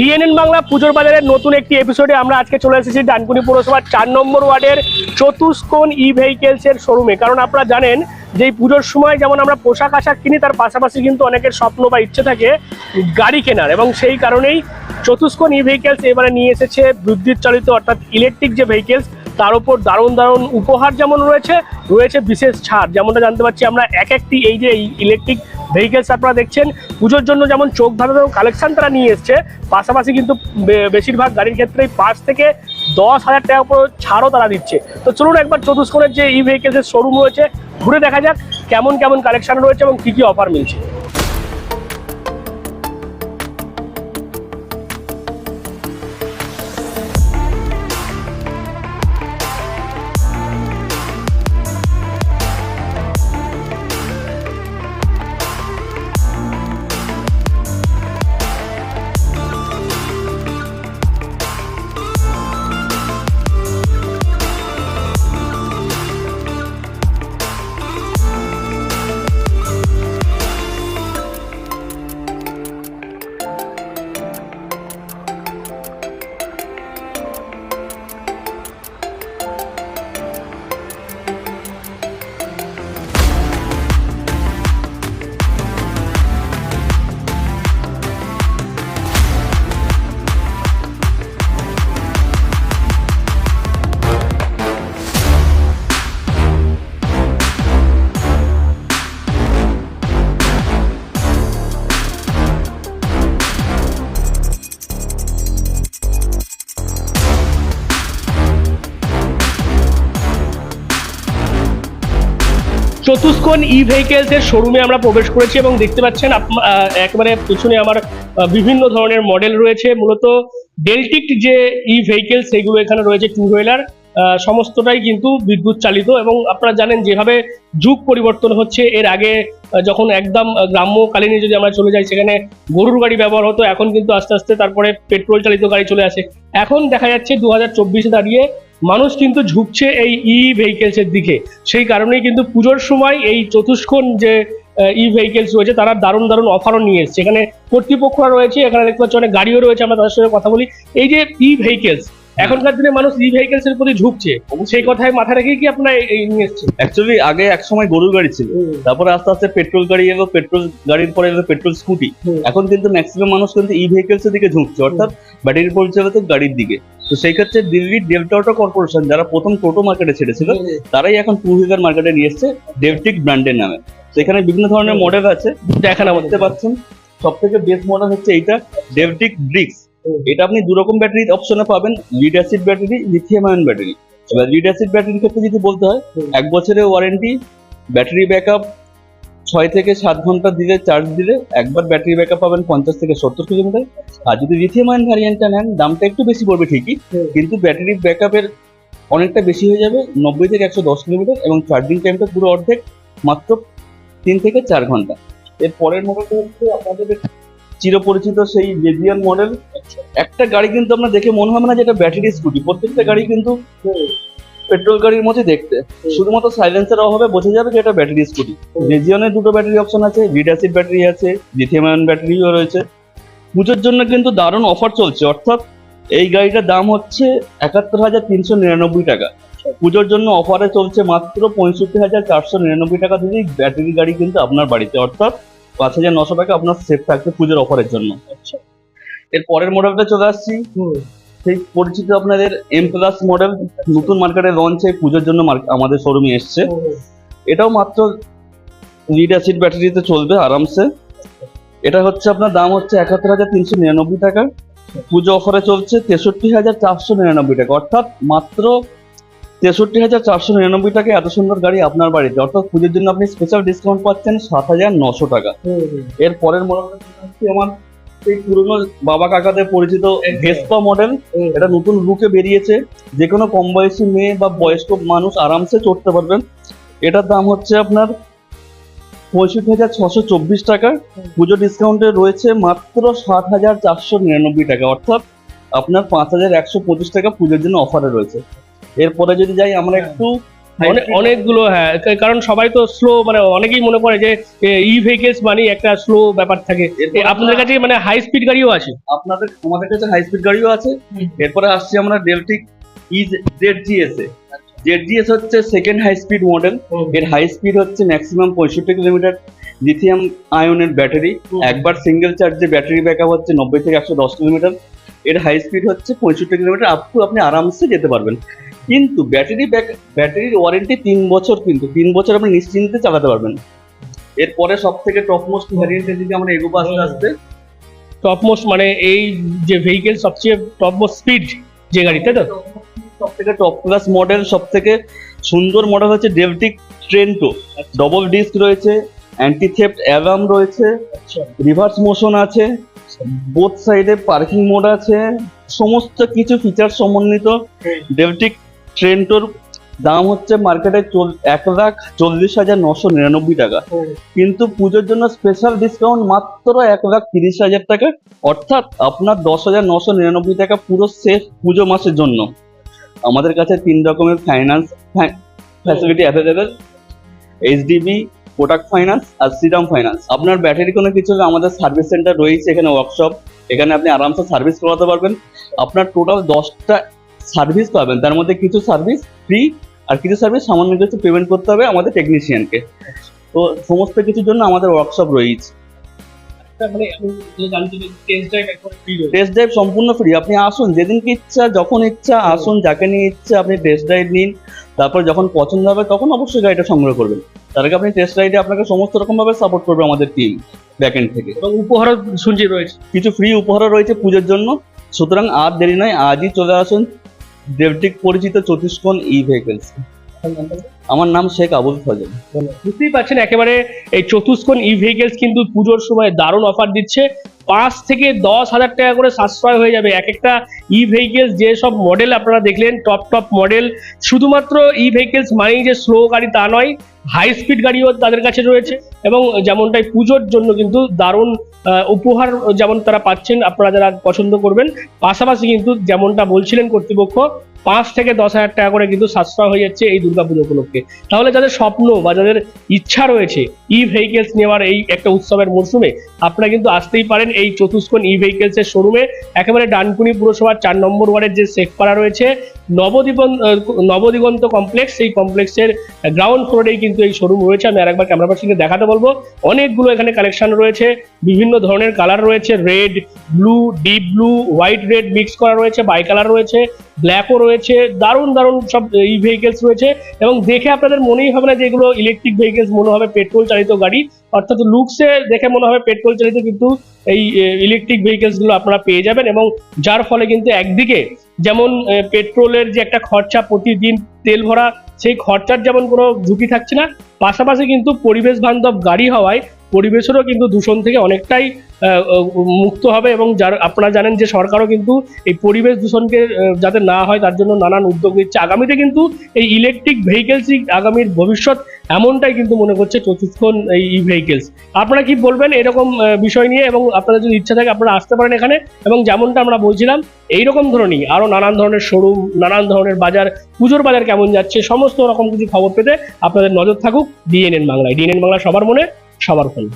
DNN Bangla পুজোর বাজারের নতুন একটি এপিসোডে আমরা আজকে চলে এসেছি ডানকুনি পৌরসভার চার নম্বর ওয়ার্ডের চতুষ্কোণ ই ভেহিকেলসের শোরুমে কারণ আপনারা জানেন যে পুজোর সময় যেমন আমরা পোশাক আশাক কিনি, তার পাশাপাশি কিন্তু অনেকের স্বপ্ন বা ইচ্ছে থাকে গাড়ি কেনার। এবং সেই কারণেই চতুষ্কোণ ই ভেহিকেলস এবারে নিয়ে এসেছে বিদ্যুৎ চালিত অর্থাৎ ইলেকট্রিক যে ভেহিকেলস তার উপর দারুণ দারুণ উপহার যেমন রয়েছে রয়েছে বিশেষ ছাড়। যেমনটা জানতে পারছি আমরা এক একটি এই যে ইলেকট্রিক ভেহিকেলস আপনারা দেখছেন। পুজোর জন্য যেমন চোখ ধাঁধানো কালেকশন তারা নিয়ে এসছে, পাশাপাশি কিন্তু বেশিরভাগ গাড়ির ক্ষেত্রেই পাঁচ থেকে দশ হাজার টাকা করে ছাড়ও তারা দিচ্ছে। তো চলুন একবার চতুষ্কোণের যে ই ভেহিকেলসের শোরুম রয়েছে, ঘুরে দেখা যাক কেমন কেমন কালেকশন রয়েছে এবং কী কী অফার মিলছে। চতুষ্কোণ ই ভেহিকেলস এর শোরুমে আমরা প্রবেশ করেছি এবং দেখতে পাচ্ছেন একেবারে পিছনে আমার বিভিন্ন ধরনের মডেল রয়েছে। মূলত ডেলটিক যে ই ভেহিকেল সেগুলো এখানে রয়েছে টু হুইলার সমস্তটাই কিন্তু বিদ্যুৎ চালিত এবং আপনারা জানেন যেভাবে যুগ পরিবর্তন হচ্ছে, এর আগে যখন একদম গ্রাম্যকালীনে যদি আমরা চলে যাই, সেখানে গরুর গাড়ি ব্যবহার হতো, এখন কিন্তু আস্তে আস্তে তারপরে পেট্রোল চালিত গাড়ি চলে আসে। এখন দেখা যাচ্ছে দু হাজার দাঁড়িয়ে মানুষ কিন্তু ঝুঁকছে এই ই ভেহিকেলস এর দিকে। সেই কারণেই কিন্তু পুজোর সময় এই চতুষ্কোণ যে ই ভেহিকেলস রয়েছে, তারা দারুণ দারুণ অফারও নিয়ে এসছে। এখানে কর্তৃপক্ষরা রয়েছে, এখানে দেখতে পাচ্ছি অনেক গাড়িও রয়েছে, আমরা তাদের সঙ্গে কথা বলি। এই যে ই ভেহিকেলস এখনকার দিনে মানুষ ই ভেহিকেলস এর প্রতি ঝুঁকছে। সেই কথায় মাথা রেখে কি আপনারা এই- নিয়ে এসছেন? অ্যাকচুয়ালি আগে এক সময় গরুর গাড়ি ছিল। তারপরে আস্তে আস্তে পেট্রোল গাড়ি এলো পেট্রোল গাড়ির পরে এলো পেট্রোল স্কুটি। এখন কিন্তু ম্যাক্সিমাম মানুষ কিন্তু ই ভেহিকেলস এর দিকে ঝুঁকছে। অর্থাৎ ব্যাটারি পরিচালিত গাড়ির দিকে। তো সেই ক্ষেত্রে দিল্লির অটো কর্পোরেশন যারা প্রথম টোটো মার্কেটে ছেড়েছিল তারাই এখন টু হুইলার মার্কেটে নিয়ে এসছে ডেভটিক ব্র্যান্ডের নামে। সেখানে বিভিন্ন ধরনের মডেল আছে। দেখেন দেখতে পাচ্ছেন সব থেকে বেস্ট মডেল হচ্ছে এইটা ডেভটিক ব্রিক্স এটা আপনি দু রকম ব্যাটারি অপশনে পাবেন lead acid battery lithium ion battery এবার লিড অ্যাসিড ব্যাটারির ক্ষেত্রে যদি বলতে হয় এক বছরের ওয়ারেন্টি ব্যাটারি ব্যাকআপ ছয় থেকে সাত ঘণ্টা দিলে চার্জ দিলে একবার ব্যাটারি ব্যাকআপ পাবেন পঞ্চাশ থেকে সত্তর কিলোমিটার আর যদি লিথিয়াম আয়ন ভ্যারিয়েন্টটা নেন দামটা একটু বেশি পড়বে ঠিকই কিন্তু ব্যাটারি ব্যাকআপের অনেকটা বেশি হয়ে যাবে নব্বই থেকে একশো দশ কিলোমিটার এবং চার্জিং টাইমটা পুরো অর্ধেক মাত্র তিন থেকে চার ঘণ্টা। এর পরের মডেলটা হচ্ছে আপনাদের চিরপরিচিত সেই রেজিয়ান মডেল একটা গাড়ি কিন্তু আপনার দেখে মনে হবে না যে এটা ব্যাটারি স্কুটি প্রত্যেকটা গাড়ি কিন্তু পেট্রোল গাড়ির মধ্যে দেখতে। শুধুমাত্র সাইলেন্সের অভাবে বোঝা যাবে যে এটা ব্যাটারি স্কুটি রেজিয়নের দুটো ব্যাটারি অপশন আছে লিড অ্যাসিড ব্যাটারি আছে লিথিয়াম আয়ন ব্যাটারিও রয়েছে। পুজোর জন্য কিন্তু দারুণ অফার চলছে। অর্থাৎ এই গাড়িটার দাম হচ্ছে একাত্তর হাজার তিনশো নিরানব্বই টাকা। পুজোর জন্য অফারে চলছে মাত্র পঁয়ষট্টি হাজার চারশো নিরানব্বই টাকা। দিলেই ব্যাটারি গাড়ি কিন্তু আপনার বাড়িতে। অর্থাৎ পাঁচ হাজার নশো টাকা আপনার সেফ থাকবে পুজোর অফারের জন্য। এর পরের মডেলটা চলে আসছি। সেই পরিচিত আপনাদের এম প্লাস মডেল নতুন মার্কেটে লঞ্চ পুজোর জন্য আমাদের শোরুমে এসছে। এটাও মাত্র লিড অ্যাসিড ব্যাটারিতে চলবে আরামসে। এটা হচ্ছে আপনার দাম হচ্ছে একাত্তর হাজার তিনশো নিরানব্বই টাকা। পুজো অফারে চলছে তেষট্টি হাজার চারশো নিরানব্বই টাকা। অর্থাৎ মাত্র তেষট্টি হাজার চারশো নিরানব্বই টাকা এত সুন্দর গাড়ি আপনার বাড়িতে। অর্থাৎ পুজোর জন্য আপনি স্পেশাল ডিসকাউন্ট পাচ্ছেন সাত হাজার নশো টাকা। এর পরের মডেলটা হচ্ছে আমার সেই পুরনো বাবা কাকাদের পরিচিত ভেস্পা মডেল এটা নতুন লুকে বেরিয়েছে। যে কোনো কম বয়সী মেয়ে বা বয়স্ক মানুষ আরামসে চড়তে পারবেন। এটার দাম হচ্ছে আপনার পঁয়ষট্টি হাজার ছশো চব্বিশ টাকা। পুজো ডিসকাউন্টে রয়েছে মাত্র সাত হাজার চারশো নিরানব্বই টাকা। অর্থাৎ আপনার পাঁচ হাজার একশো পঁচিশ টাকা পুজোর জন্য অফারে রয়েছে। এরপরে যদি যাই আমরা একটু অনেকগুলো হ্যাঁ কারণ সবাই তো স্লো মানে অনেকেই মনে করে যে ই ভেহিকেলস মানে একটা স্লো ব্যাপার থাকে। আপনাদের কাছে মানে হাই স্পিড গাড়িও আছে? আপনাদের আমাদের কাছে হাই স্পিড গাড়িও আছে। এরপরে আসছি আমরা ডেলটিক ই জেড জিএস এ। জেড জিএস হচ্ছে সেকেন্ড হাই স্পিড মডেল এর হাই স্পিড হচ্ছে ম্যাক্সিমাম পঁয়ষট্টি কিলোমিটার। লিথিয়াম আয়নের ব্যাটারি একবার সিঙ্গেল চার্জে ব্যাটারি ব্যাকআপ হচ্ছে নব্বই থেকে একশো দশ কিলোমিটার। এর হাই স্পিড হচ্ছে পঁয়ষট্টি কিলোমিটার। আপ টু আপনি আরামসে যেতে পারবেন। কিন্তু ব্যাটারি ব্যাক ব্যাটারির ওয়ারেন্টি তিন বছর কিন্তু তিন বছর আপনি নিশ্চিন্তে চালাতে পারবেন। এরপরে সব থেকে টপমোস্ট ভ্যারিয়েন্টের দিকে আমরা এগোবো আস্তে আস্তে। টপ মোস্ট মানে এই যে ভেহিকেল সবচেয়ে টপমোস্ট স্পিড যে গাড়ি তাই তো? সব থেকে টপ ক্লাস মডেল সব থেকে সুন্দর মডেল হচ্ছে ডেভটিক ট্রেন্টো ডবল ডিস্ক রয়েছে অ্যান্টি থেফট অ্যালার্ম রয়েছে আচ্ছা। রিভার্স মোশন আছে বোথ সাইডে পার্কিং মোড আছে সমস্ত কিছু ফিচার সমন্বিত ডেভটিক ট্রেন্টোর দাম হচ্ছে মার্কেটে এক লাখ চল্লিশ হাজার নশো নিরানব্বই টাকা। কিন্তু পুজোর জন্য স্পেশাল ডিসকাউন্ট মাত্র এক লাখ তিরিশ হাজার টাকা। অর্থাৎ আপনার দশ হাজার নশো নিরানব্বই টাকা পুরো সেফ পুজো মাসের জন্য। আমাদের কাছে তিন রকমের finance facility available HDB Kotak finance আর শ্রীরাম ফাইন্যান্স আপনার ব্যাটারি কোনো কিছু আমাদের সার্ভিস সেন্টার রয়েছে এখানে ওয়ার্কশপ এখানে আপনি আরামসে সার্ভিস করাতে পারবেন। আপনার টোটাল দশটা সার্ভিস পাবেন। তার মধ্যে কিছু সার্ভিস ফ্রি আর কিছু সার্ভিস সামান্য কিছু পেমেন্ট করতে হবে আমাদের টেকনিশিয়ানকে তো সমস্ত কিছুর জন্য আমাদের ওয়ার্কশপ রয়েছে। মানে যে জানতে টেস্ট ড্রাইভ টেস্ট সম্পূর্ণ ফ্রি আপনি আসুন যেদিনকে ইচ্ছা যখন ইচ্ছা আসুন যাকে নিয়ে ইচ্ছা আপনি টেস্ট ড্রাইভ নিন। তারপর যখন পছন্দ হবে তখন অবশ্যই গাড়িটা সংগ্রহ করবেন। তার আগে আপনি টেস্ট রাইডে আপনাকে সমস্ত রকম ভাবে সাপোর্ট করবে আমাদের টিম ব্যাকএন্ড থেকে। এবং উপহারও শুনছি রয়েছে। কিছু ফ্রি উপহারও রয়েছে পুজোর জন্য। সুতরাং আর দেরি নয় আজই চলে আসুন। দেবটিক পরিচিত চতুষ্কোণ ই ভেহিকেলস আমার নাম শেখ আবুল ফজল। বুঝতেই পারছেন, একেবারে এই চতুষ্কোণ ই ভেহিকেলস কিন্তু পুজোর সময় দারুণ অফার দিচ্ছে। পাঁচ থেকে দশ হাজার টাকা করে সাশ্রয় হয়ে যাবে এক একটা ই ভেহিকেলস যে সব মডেল আপনারা দেখলেন টপ টপ মডেল শুধুমাত্র ই ভেহিকেলস মানেই যে স্লো গাড়ি তা নয় হাই স্পিড গাড়িও তাদের কাছে রয়েছে এবং যেমনটাই পুজোর জন্য কিন্তু দারুণ উপহার যেমন তারা পাচ্ছেন, আপনারা যারা পছন্দ করবেন। পাশাপাশি কিন্তু যেমনটা বলছিলেন কর্তৃপক্ষ পাঁচ থেকে দশ হাজার টাকা করে কিন্তু সাশ্রয় হয়ে যাচ্ছে এই দুর্গাপুজো উপলক্ষে। তাহলে যাদের স্বপ্ন বা যাদের ইচ্ছা রয়েছে ই ভেহিকেলস নেওয়ার এই একটা উৎসবের মরশুমে, আপনারা কিন্তু আসতেই পারেন এই চতুষ্কোণ ই ভেহিকেলস এর শোরুমে একেবারে ডানকুনি পুরসভার চার নম্বর ওয়ার্ডের যে শেখপাড়া রয়েছে, নবদিগন্ত নবদিগন্ত কমপ্লেক্স সেই কমপ্লেক্সের গ্রাউন্ড ফ্লোরেই কিন্তু এই শোরুম রয়েছে। আমি আরেকবার ক্যামেরা পার্সনকে দেখাতে বলব। অনেকগুলো এখানে কালেকশন রয়েছে, বিভিন্ন ধরনের কালার রয়েছে। Red blue deep blue white red mix করা রয়েছে বাই কালার রয়েছে। ব্ল্যাকও রয়েছে, দারুণ দারুণ সব ই ভেহিকেলস রয়েছে এবং দেখে আপনাদের মনেই হবে না যে এগুলো ইলেকট্রিক ভেহিকেলস মনে হবে পেট্রোল চালিত গাড়ি। অর্থাৎ লুকসে দেখে মনে হবে পেট্রোল চালিত কিন্তু এই ইলেকট্রিক ভেহিকেলসগুলো আপনারা পেয়ে যাবেন এবং যার ফলে কিন্তু একদিকে যেমন পেট্রোলের যে একটা খরচা প্রতিদিন তেল ভরা, সেই খরচার যেমন কোনো ঝুঁকি থাকছে না, পাশাপাশি কিন্তু পরিবেশ বান্ধব গাড়ি হওয়ায় পরিবেশেরও কিন্তু দূষণ থেকে অনেকটাই মুক্ত হবে এবং যার, আপনারা জানেন যে সরকারও কিন্তু এই পরিবেশ দূষণকে যাতে না হয় তার জন্য নানান উদ্যোগ নিচ্ছে। আগামীতে কিন্তু এই ইলেকট্রিক ভেহিকেলসই আগামীর ভবিষ্যৎ এমনটাই কিন্তু মনে করছে চতুষ্কোণ এই ই ভেহিকেলস আপনারা কি বলবেন এরকম বিষয় নিয়ে এবং আপনাদের যদি ইচ্ছা থাকে আপনারা আসতে পারেন এখানে এবং যেমনটা আমরা বলছিলাম, এইরকম ধরনেরই আরও নানান ধরনের শোরুম নানান ধরনের বাজার, পুজোর বাজার কেমন যাচ্ছে, সমস্ত রকম কিছু খবর পেতে আপনাদের নজর থাকুক ডিএনএন বাংলায়। ডিএনএন বাংলা সবার মনে। সবার ফোন